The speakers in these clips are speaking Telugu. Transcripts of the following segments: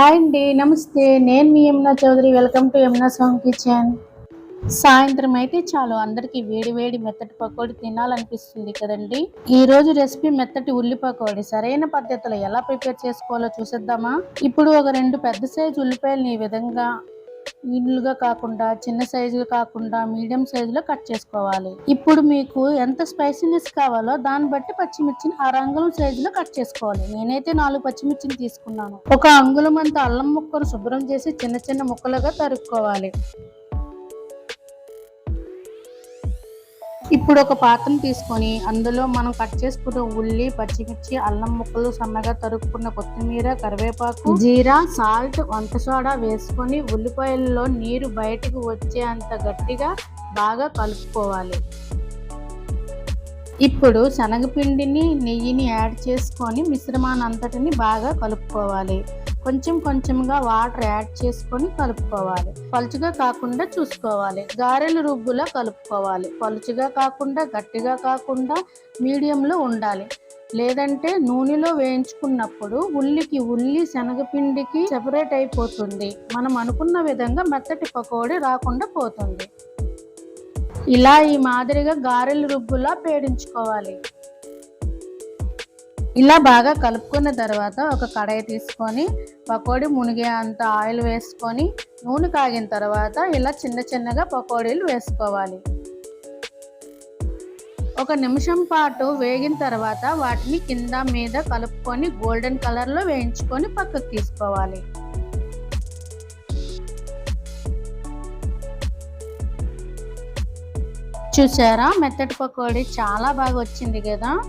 హాయ్ అండి నమస్తే నేను మీ Yamuna Chowdary. Welcome to Yamuna song kitchen. సాయంత్రం అయితే చాలు. అందరికీ వేడి వేడి మెత్తటి పకోడీ తినాలనిపిస్తుంది కదండి. ఈరోజు రెసిపీ మెత్తటి ఉల్లి పకోడీ. సరైన పద్ధతిలో ఎలా ప్రిపేర్ చేసుకోవాలో చూసేద్దామా? ఇప్పుడు ఒక రెండు పెద్ద సైజు ఉల్లిపాయలని ఈ విధంగా నీళ్ళుగా కాకుండా చిన్న సైజులు కాకుండా మీడియం సైజులో కట్ చేసుకోవాలి. ఇప్పుడు మీకు ఎంత స్పైసీనెస్ కావాలో దాన్ని బట్టి పచ్చిమిర్చిని ఆరు అంగుళం సైజులో కట్ చేసుకోవాలి. నేనైతే నాలుగు పచ్చిమిర్చిని తీసుకున్నాను. ఒక అంగుళం అంత అల్లం ముక్కను శుభ్రం చేసి చిన్న చిన్న ముక్కలుగా తరుక్కోవాలి. ఇప్పుడు ఒక పాత్రను తీసుకొని అందులో మనం కట్ చేసుకున్న ఉల్లి పచ్చిమిర్చి అల్లం ముక్కలు సన్నగా తరుక్కున్న కొత్తిమీర కరివేపాకు జీరా సాల్ట్ వంట సోడా వేసుకొని ఉల్లిపాయల్లో నీరు బయటకు వచ్చేంత గట్టిగా బాగా కలుపుకోవాలి. ఇప్పుడు శనగపిండిని నెయ్యిని యాడ్ చేసుకొని మిశ్రమాన్ని అంతటిని బాగా కలుపుకోవాలి. కొంచెం కొంచెంగా వాటర్ యాడ్ చేసుకొని కలుపుకోవాలి. పలుచుగా కాకుండా చూసుకోవాలి. గారెల రుబ్బులా కలుపుకోవాలి. పలుచుగా కాకుండా గట్టిగా కాకుండా మీడియంలో ఉండాలి. లేదంటే నూనెలో వేయించుకున్నప్పుడు ఉల్లికి ఉల్లి శనగపిండికి సెపరేట్ అయిపోతుంది. మనం అనుకున్న విధంగా మెత్తటి పకోడీ రాకుండా పోతుంది. ఇలా ఈ మాదిరిగా గారెలు రుబ్బులా పేడించుకోవాలి. ఇలా బాగా కలుపుకున్న తర్వాత ఒక కడాయి తీసుకొని పకోడీ మునిగే అంత ఆయిల్ వేసుకొని నూనె కాగిన తర్వాత ఇలా చిన్న చిన్నగా పకోడీలు వేసుకోవాలి. ఒక నిమిషం పాటు వేగిన తర్వాత వాటిని కింద మీద కలుపుకొని గోల్డెన్ కలర్లో వేయించుకొని పక్కకు తీసుకోవాలి. చూసారా? మెత్తటి పకోడీ చాలా బాగా వచ్చింది కదా?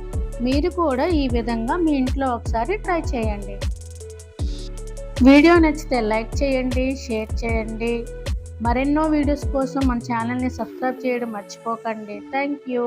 మీరు కూడా ఈ విధంగా మీ ఇంట్లో ఒకసారి ట్రై చేయండి. వీడియో నచ్చితే లైక్ చేయండి షేర్ చేయండి. మరెన్నో వీడియోస్ కోసం మన ఛానల్ని సబ్స్క్రైబ్ చేయడం మర్చిపోకండి. Thank you.